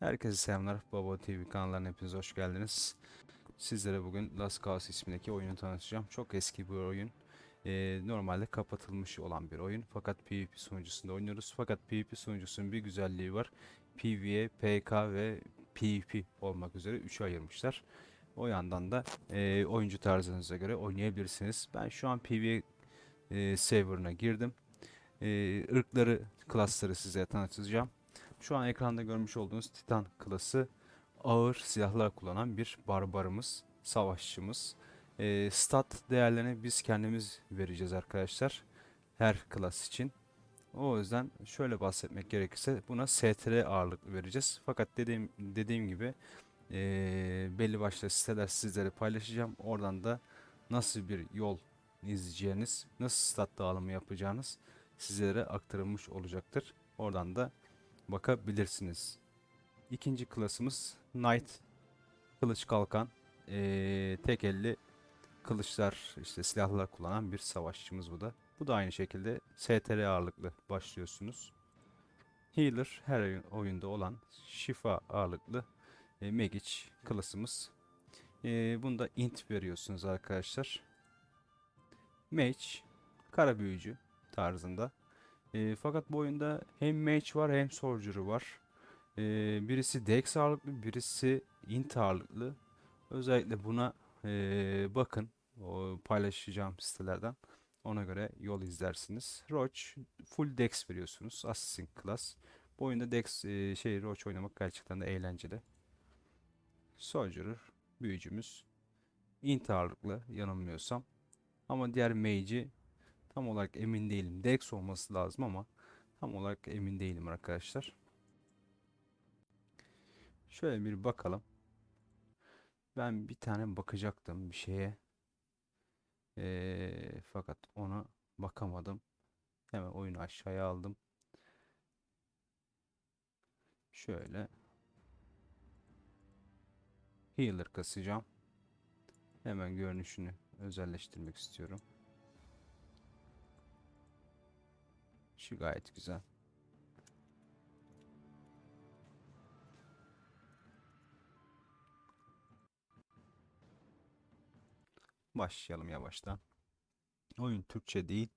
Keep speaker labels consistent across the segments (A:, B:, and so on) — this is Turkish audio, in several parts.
A: Herkese selamlar. Baba TV kanallarına hepiniz hoş geldiniz. Sizlere bugün Last Chaos ismindeki oyunu tanıtacağım. Çok eski bir oyun. Ee, normalde kapatılmış olan bir oyun. Fakat PvP sunucusunda oynuyoruz. Fakat PvP sunucusunun bir güzelliği var. PvE, PK ve PvP olmak üzere 3'e ayırmışlar. O yandan da e, oyuncu tarzınıza göre oynayabilirsiniz. Ben şu an PvE e, serverına girdim. E, ırkları, klasları size tanıtacağım. Şu an ekranda görmüş olduğunuz Titan klası ağır silahlar kullanan bir barbarımız, savaşçımız. Ee, stat değerlerini biz kendimiz vereceğiz arkadaşlar. Her klas için. O yüzden şöyle bahsetmek gerekirse buna STR ağırlıklı vereceğiz. Fakat dediğim dediğim gibi ee, belli başlı siteler sizlere paylaşacağım. Oradan da nasıl bir yol izleyeceğiniz, nasıl stat dağılımı yapacağınız sizlere aktarılmış olacaktır. Oradan da bakabilirsiniz. İkinci klasımız Knight. Kılıç kalkan. Ee, tek elli kılıçlar, işte silahlar kullanan bir savaşçımız bu da. Bu da aynı şekilde STR ağırlıklı başlıyorsunuz. Healer her oyun- oyunda olan şifa ağırlıklı e, Magic klasımız. E, bunda int veriyorsunuz arkadaşlar. Mage, kara büyücü tarzında. E, fakat bu oyunda hem mage var hem soldier'ı var. E, birisi dex ağırlıklı, birisi int ağırlıklı. Özellikle buna e, bakın. O paylaşacağım sitelerden. Ona göre yol izlersiniz. Roach full dex veriyorsunuz. Assassin class. Bu oyunda dex e, şey Roach oynamak gerçekten de eğlenceli. Soldier büyücümüz. Int ağırlıklı yanılmıyorsam. Ama diğer mage'i Tam olarak emin değilim. Dex olması lazım ama tam olarak emin değilim arkadaşlar. Şöyle bir bakalım. Ben bir tane bakacaktım bir şeye. Ee, fakat ona bakamadım. Hemen oyunu aşağıya aldım. Şöyle. Healer kasacağım. Hemen görünüşünü özelleştirmek istiyorum. Şu gayet güzel. Başlayalım yavaştan. Oyun Türkçe değil.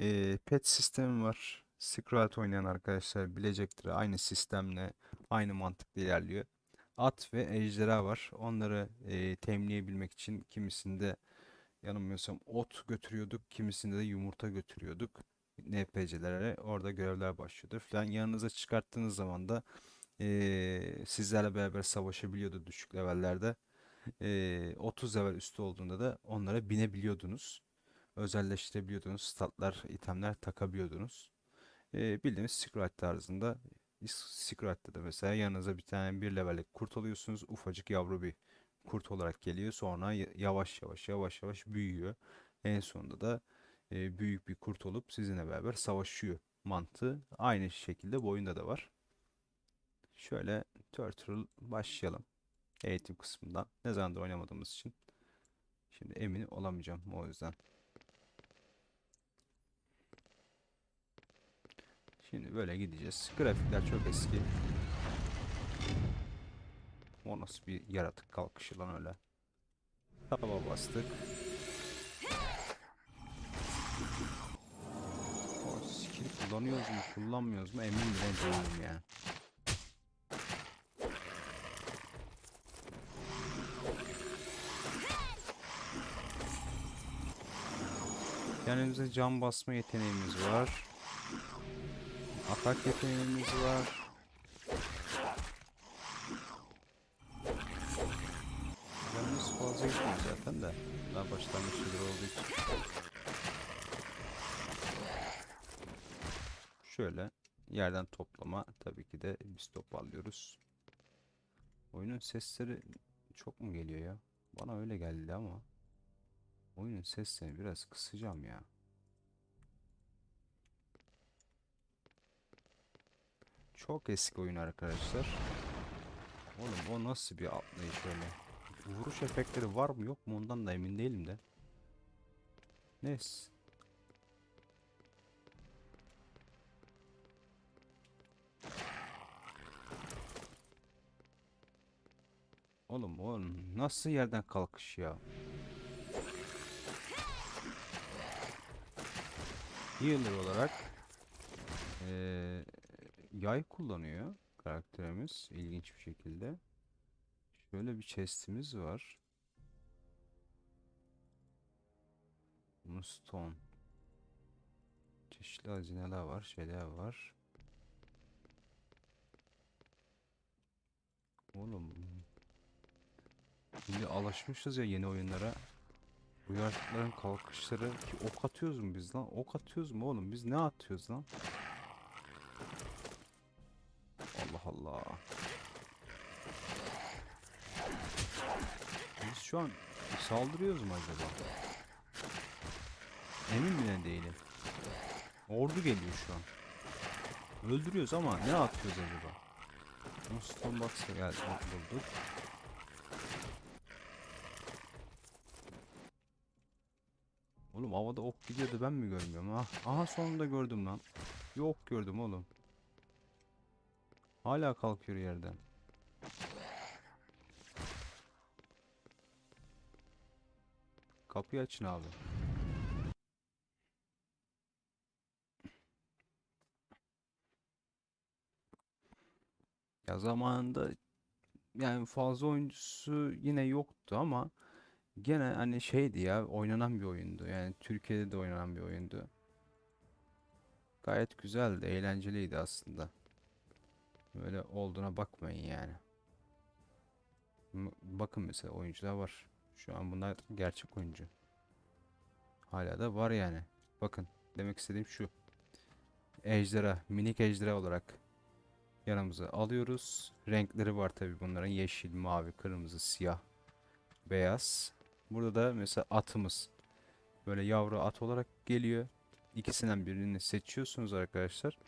A: Ee, pet sistemi var. Scrollt oynayan arkadaşlar bilecektir. Aynı sistemle, aynı mantıkla ilerliyor. At ve ejderha var. Onları e, temleyebilmek için kimisinde yanılmıyorsam ot götürüyorduk, kimisinde de yumurta götürüyorduk. NPC'lere orada görevler başlıyordu falan. Yanınıza çıkarttığınız zaman da eee, sizlerle beraber savaşabiliyordu düşük levellerde. Eee 30 level üstü olduğunda da onlara binebiliyordunuz. Özelleştirebiliyordunuz. Statlar, itemler takabiliyordunuz. Eee bildiğimiz Secret tarzında. Secret'te de mesela yanınıza bir tane bir levellik kurt alıyorsunuz. Ufacık yavru bir kurt olarak geliyor. Sonra yavaş yavaş yavaş yavaş büyüyor. En sonunda da e, büyük bir kurt olup sizinle beraber savaşıyor mantığı. Aynı şekilde bu oyunda da var. Şöyle Turtle başlayalım. Eğitim kısmından. Ne zamandır oynamadığımız için. Şimdi emin olamayacağım o yüzden. Şimdi böyle gideceğiz. Grafikler çok eski. O nasıl bir yaratık kalkışı lan öyle. Taba bastık. Kullanıyoruz mu kullanmıyoruz mu emin değilim yani. Kendimize can basma yeteneğimiz var. Atak yeteneğimiz var. Canımız fazla gitmiyor zaten de. Daha başlangıç olduğu için. Şöyle yerden toplama tabii ki de biz toparlıyoruz. Oyunun sesleri çok mu geliyor ya? Bana öyle geldi ama oyunun seslerini biraz kısacağım ya. Çok eski oyun arkadaşlar. Oğlum o nasıl bir atlayış öyle? Vuruş efektleri var mı yok mu ondan da emin değilim de. Neyse. Oğlum oğlum nasıl yerden kalkış ya? Healer olarak eee, yay kullanıyor karakterimiz ilginç bir şekilde. Şöyle bir chest'imiz var. Stone. Çeşitli hazineler var, şeyler var. Oğlum. Şimdi alışmışız ya yeni oyunlara. Bu yaratıkların kalkışları ki ok atıyoruz mu biz lan? Ok atıyoruz mu oğlum? Biz ne atıyoruz lan? Allah Allah. Biz şu an saldırıyoruz mu acaba? Emin bile değilim. Ordu geliyor şu an. Öldürüyoruz ama ne atıyoruz acaba? Stone Box'a geldi bulduk. Havada ok gidiyordu ben mi görmüyorum? Ha? Aha sonunda gördüm lan. Bir ok gördüm oğlum. Hala kalkıyor yerden. Kapıyı açın abi. Ya zamanında yani fazla oyuncusu yine yoktu ama gene hani şeydi ya oynanan bir oyundu. Yani Türkiye'de de oynanan bir oyundu. Gayet güzeldi, eğlenceliydi aslında. Böyle olduğuna bakmayın yani. Bakın mesela oyuncular var. Şu an bunlar gerçek oyuncu. Hala da var yani. Bakın demek istediğim şu. Ejderha, minik ejderha olarak yanımıza alıyoruz. Renkleri var tabi bunların. Yeşil, mavi, kırmızı, siyah, beyaz. Burada da mesela atımız. Böyle yavru at olarak geliyor. İkisinden birini seçiyorsunuz arkadaşlar.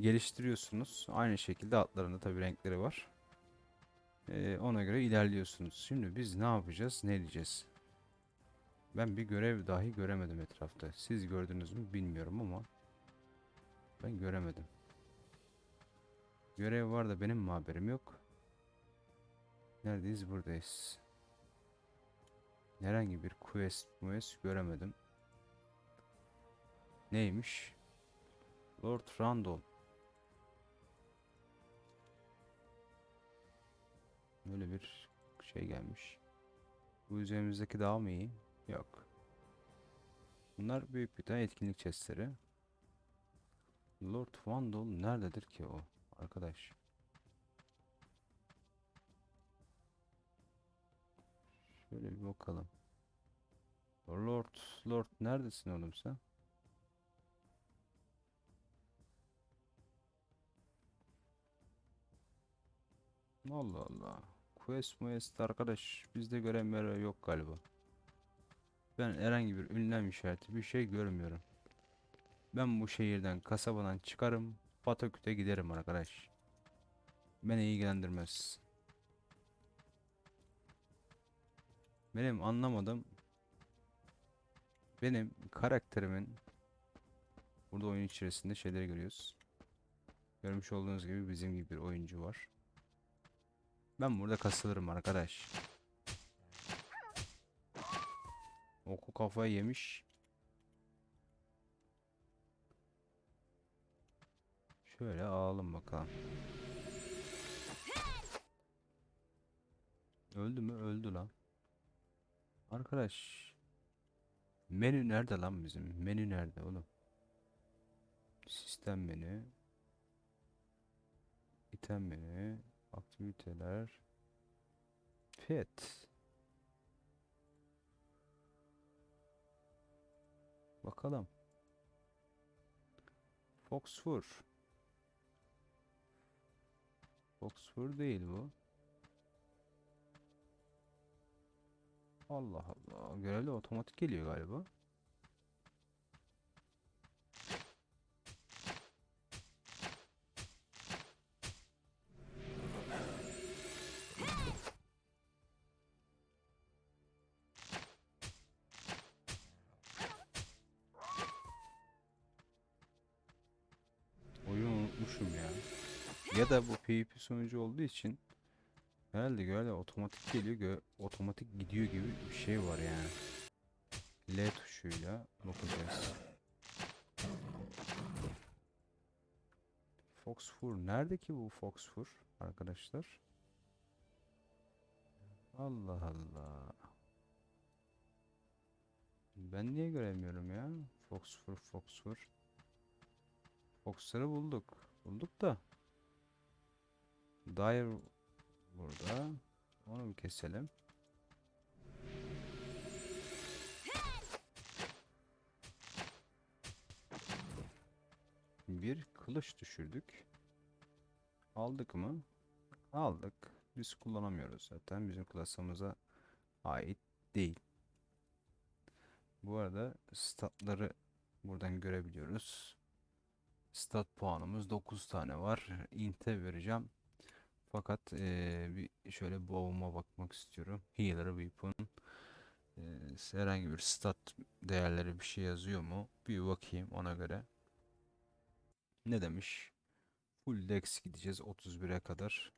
A: Geliştiriyorsunuz. Aynı şekilde atların da tabi renkleri var. Ee, ona göre ilerliyorsunuz. Şimdi biz ne yapacağız? Ne diyeceğiz? Ben bir görev dahi göremedim etrafta. Siz gördünüz mü bilmiyorum ama ben göremedim. Görev var da benim mi haberim yok? Neredeyiz? Buradayız. Herhangi bir quest quest göremedim. Neymiş? Lord Randall. Böyle bir şey gelmiş. Bu üzerimizdeki daha mı iyi? Yok. Bunlar büyük bir tane etkinlik chestleri. Lord Vandal nerededir ki o arkadaş? Şöyle bir bakalım. Lord, Lord neredesin oğlum sen? Allah Allah. Quest quest arkadaş bizde görenler yok galiba. Ben herhangi bir ünlem işareti bir şey görmüyorum. Ben bu şehirden kasabadan çıkarım Pataküt'e giderim arkadaş. Beni ilgilendirmez. Benim anlamadım. Benim karakterimin burada oyun içerisinde şeyleri görüyoruz. Görmüş olduğunuz gibi bizim gibi bir oyuncu var. Ben burada kasılırım arkadaş. Oku kafayı yemiş. Şöyle alalım bakalım. Öldü mü? Öldü lan. Arkadaş. Menü nerede lan bizim? Menü nerede oğlum? Sistem menü. İtem menü. Aktiviteler. Pet. Bakalım. Foxfur. Foxfur değil bu. Allah Allah. Görevli otomatik geliyor galiba. Oyunu unutmuşum ya. Ya da bu PvP sonucu olduğu için Herhalde böyle otomatik geliyor, gö otomatik gidiyor gibi bir şey var yani. L tuşuyla bakacağız. Foxfur. Nerede ki bu Foxfur arkadaşlar? Allah Allah. Ben niye göremiyorum ya? Foxfur, Foxfur. Fox'ları bulduk. Bulduk da. Dair burada. Onu bir keselim. Bir kılıç düşürdük. Aldık mı? Aldık. Biz kullanamıyoruz zaten. Bizim klasamıza ait değil. Bu arada statları buradan görebiliyoruz. Stat puanımız 9 tane var. Int'e vereceğim. Fakat eee, bir şöyle bow'uma bakmak istiyorum. Healer weapon. Eee, herhangi bir stat değerleri bir şey yazıyor mu? Bir bakayım ona göre. Ne demiş? Full dex gideceğiz 31'e kadar.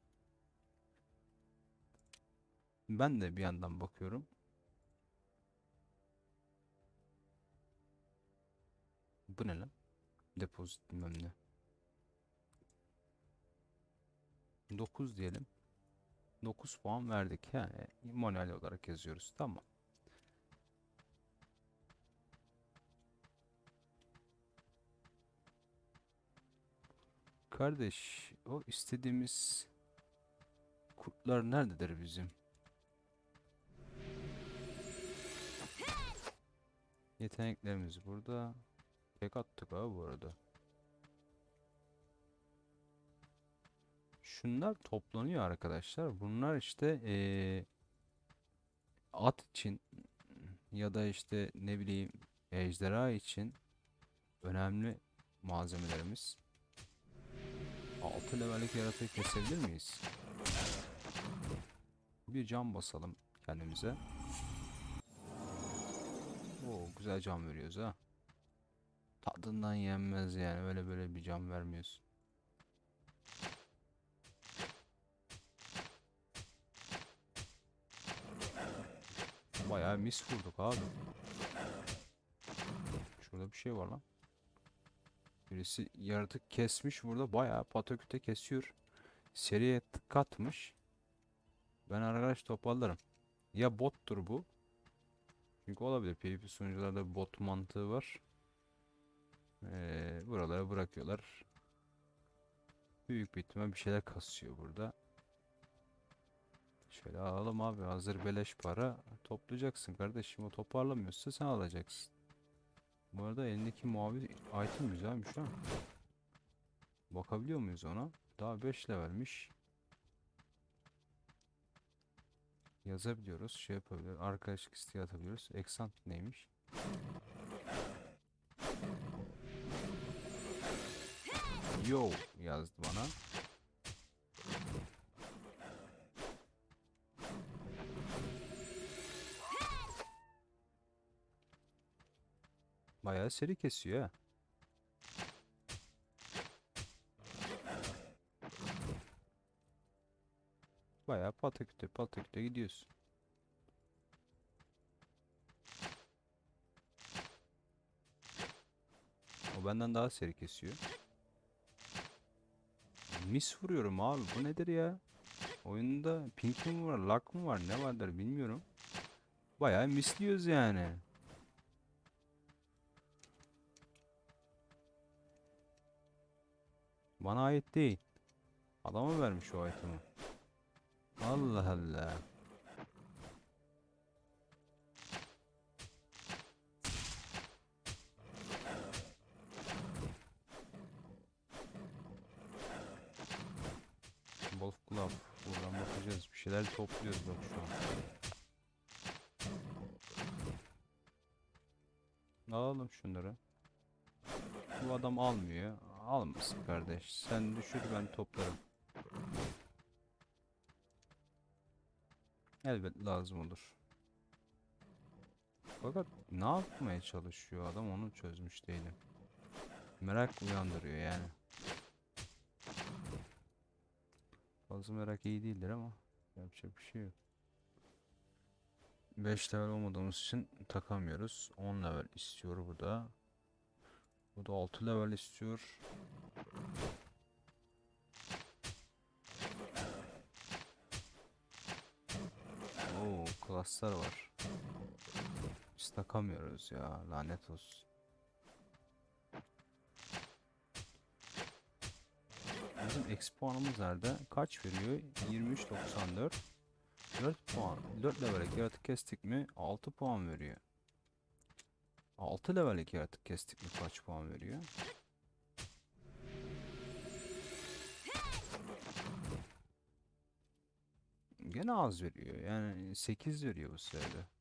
A: Ben de bir yandan bakıyorum. Bu ne lan? Depozit bilmem ne. 9 diyelim. 9 puan verdik. Yani manuel olarak yazıyoruz. Tamam. Kardeş, o istediğimiz kurtlar nerededir bizim? Yeteneklerimiz burada. Tek attık abi bu arada. Şunlar toplanıyor arkadaşlar. Bunlar işte eee, at için ya da işte ne bileyim ejderha için önemli malzemelerimiz. 6 levellik yaratığı kesebilir miyiz? Bir cam basalım kendimize. Oo, güzel cam veriyoruz ha. Tadından yenmez yani öyle böyle bir cam vermiyorsun. Bayağı mis vurduk abi. Şurada bir şey var lan. Birisi yaratık kesmiş burada bayağı pataküte kesiyor. Seriye katmış. Ben arkadaş toparlarım. Ya bottur bu. Çünkü olabilir. PvP sunucularda bot mantığı var. Ee, buralara bırakıyorlar. Büyük bir ihtimal bir şeyler kasıyor burada. Şöyle alalım abi. Hazır beleş para toplayacaksın kardeşim. O toparlamıyorsa sen alacaksın. Bu arada elindeki mavi item güzelmiş ha. Bakabiliyor muyuz ona? Daha 5 levelmiş. Yazabiliyoruz. Şey yapabiliyoruz. Arkadaşlık isteği atabiliyoruz. Eksant neymiş? Yo yazdı bana. Bayağı seri kesiyor ha. Bayağı pataküte pataküte gidiyorsun. O benden daha seri kesiyor. Mis vuruyorum abi. Bu nedir ya? Oyunda pink mi var, lag mı var, ne vardır bilmiyorum. Bayağı misliyoruz yani. Bana ait değil. Adama vermiş o itemi. Allah Allah. Wolf Club. Buradan bakacağız. Bir şeyler topluyoruz bak şu an. Alalım şunları. Bu adam almıyor. Almasın kardeş. Sen düşür ben toplarım. Elbet lazım olur. Fakat ne yapmaya çalışıyor adam onu çözmüş değilim. Merak uyandırıyor yani. Fazla merak iyi değildir ama Yapacak bir şey yok. 5 level olmadığımız için takamıyoruz. 10 level istiyor bu da. Bu da 6 level istiyor. Oo, klaslar var. Biz takamıyoruz ya, lanet olsun. Bizim eksi puanımız nerede? Kaç veriyor? 23.94. 4 puan. 4 level'lik yaratık kestik mi? 6 puan veriyor. 6 level'lik yaratık kestik mi kaç puan veriyor? Gene az veriyor. Yani 8 veriyor bu sırada.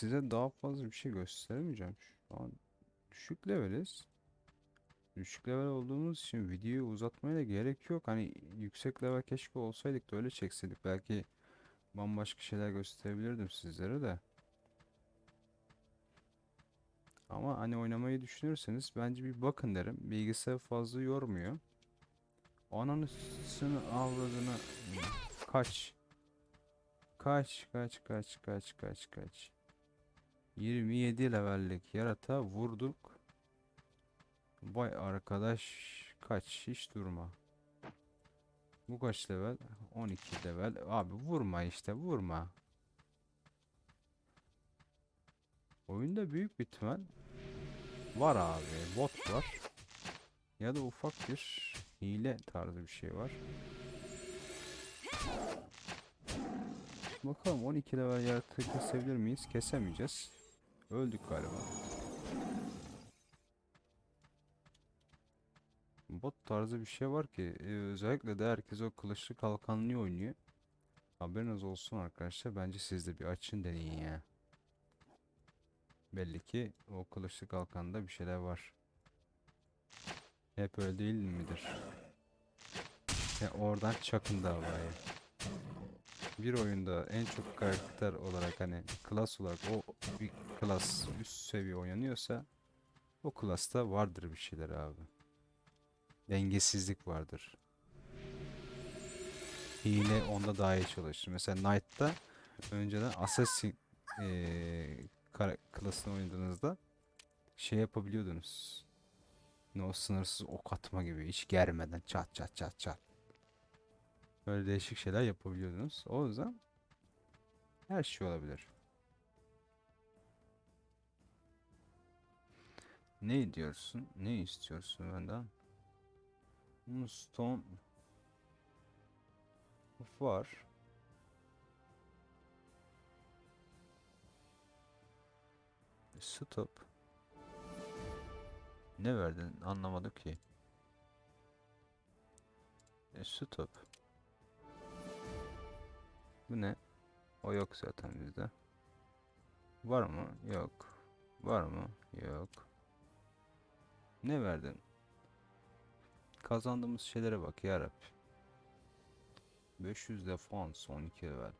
A: Size daha fazla bir şey gösteremeyeceğim. Şu an düşük leveliz. Düşük level olduğumuz için videoyu uzatmaya da gerek yok. Hani yüksek level keşke olsaydık da öyle çekseydik. Belki bambaşka şeyler gösterebilirdim sizlere de. Ama hani oynamayı düşünürseniz bence bir bakın derim. Bilgisayar fazla yormuyor. Ananısını avradını kaç. Kaç kaç kaç kaç kaç kaç. 27 levellik yarata vurduk. Vay arkadaş kaç hiç durma. Bu kaç level? 12 level. Abi vurma işte vurma. Oyunda büyük bir var abi. Bot var. Ya da ufak bir hile tarzı bir şey var. Bakalım 12 level yaratığı kesebilir miyiz? Kesemeyeceğiz. Öldük galiba. Bot tarzı bir şey var ki e, özellikle de herkes o kılıçlı kalkanlıyı oynuyor. Haberiniz olsun arkadaşlar. Bence siz de bir açın deneyin ya. Belli ki o kılıçlı kalkanda bir şeyler var. Hep öyle değil midir? Ya oradan çakın davayı. Bir oyunda en çok karakter olarak hani klas olarak o bir klas üst seviye oynanıyorsa o klasta vardır bir şeyler abi. Dengesizlik vardır. Hile onda daha iyi çalışır. Mesela Knight'ta önceden Assassin kara- klasını oynadığınızda şey yapabiliyordunuz. Ne o sınırsız ok atma gibi hiç germeden çat çat çat çat. Böyle değişik şeyler yapabiliyordunuz. O yüzden her şey olabilir. Ne diyorsun? Ne istiyorsun benden? Stone var. Stop. Ne verdin? Anlamadım ki. E, stop. Bu ne? O yok zaten bizde. Var mı? Yok. Var mı? Yok. Ne verdin? Kazandığımız şeylere bak ya 500 defans 12 level.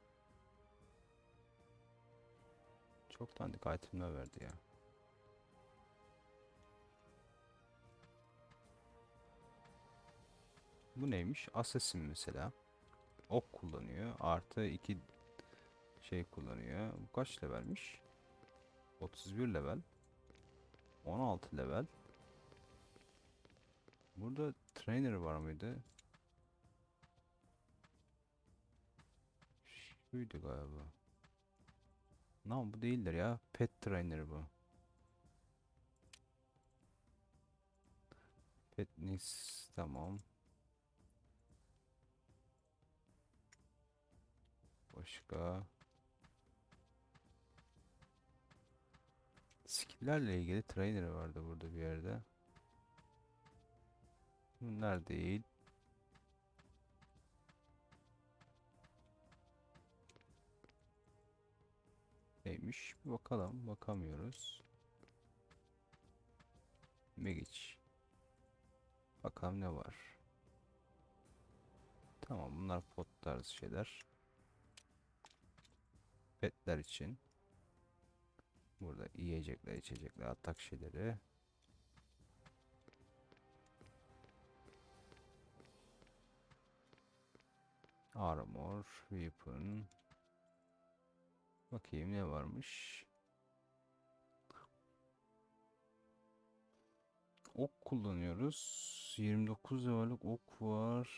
A: Çok dandik itemler verdi ya. Bu neymiş? Assassin mesela. Ok kullanıyor. Artı 2 şey kullanıyor. Bu kaç levelmiş? 31 level. 16 level. Burada trainer var mıydı? Şuydu galiba. Lan bu değildir ya. Pet trainer bu. Petnis tamam. Başka. Skill'lerle ilgili trainer vardı burada bir yerde. Bunlar değil. Neymiş? Bir bakalım. Bakamıyoruz. Megic. Bakalım ne var. Tamam bunlar pot tarzı şeyler. Petler için. Burada yiyecekler, içecekler, atak şeyleri. Armor, weapon. Bakayım ne varmış. Ok kullanıyoruz. 29 levellik ok var.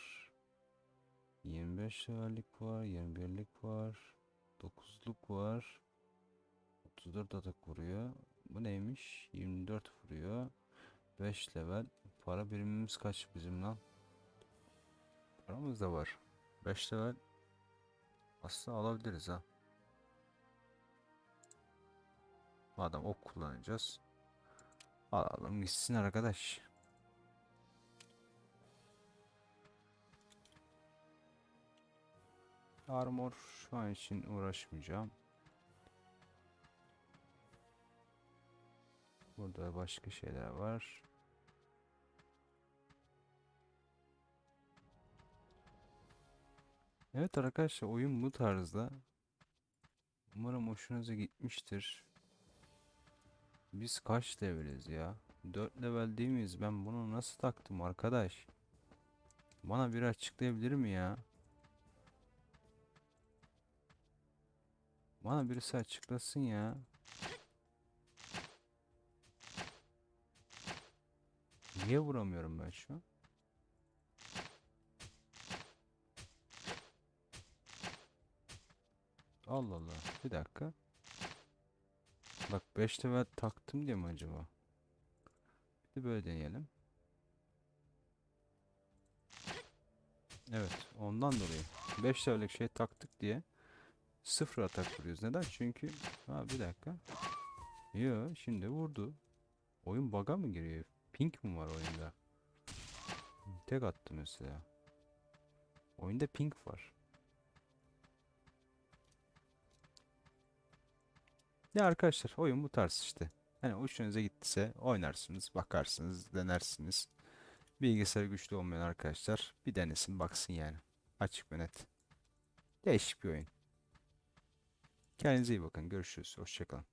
A: 25 levellik var. 21'lik var. 9'luk var. 34 atak vuruyor. Bu neymiş? 24 vuruyor. 5 level. Para birimimiz kaç bizim lan? Paramız da var. 5 level. Aslında alabiliriz ha. Madem ok kullanacağız. Alalım gitsin arkadaş. Armor şu an için uğraşmayacağım. Burada başka şeyler var. Evet arkadaşlar oyun bu tarzda. Umarım hoşunuza gitmiştir. Biz kaç leveliz ya? 4 level değil miyiz? Ben bunu nasıl taktım arkadaş? Bana bir açıklayabilir mi ya? Bana birisi açıklasın ya. Niye vuramıyorum ben şu an? Allah Allah. Bir dakika. Bak 5 level taktım diye mi acaba? Bir de böyle deneyelim. Evet, ondan dolayı 5 level'lik şey taktık diye sıfır atak vuruyoruz. Neden? Çünkü ha bir dakika. Yo, şimdi vurdu. Oyun bug'a mı giriyor? Pink mi var oyunda? Tek attı mesela. Oyunda pink var. Ya arkadaşlar oyun bu tarz işte. Hani hoşunuza gittiyse oynarsınız, bakarsınız, denersiniz. Bilgisayar güçlü olmayan arkadaşlar bir denesin baksın yani. Açık ve net. Değişik bir oyun. Kendinize iyi bakın. Görüşürüz. Hoşçakalın.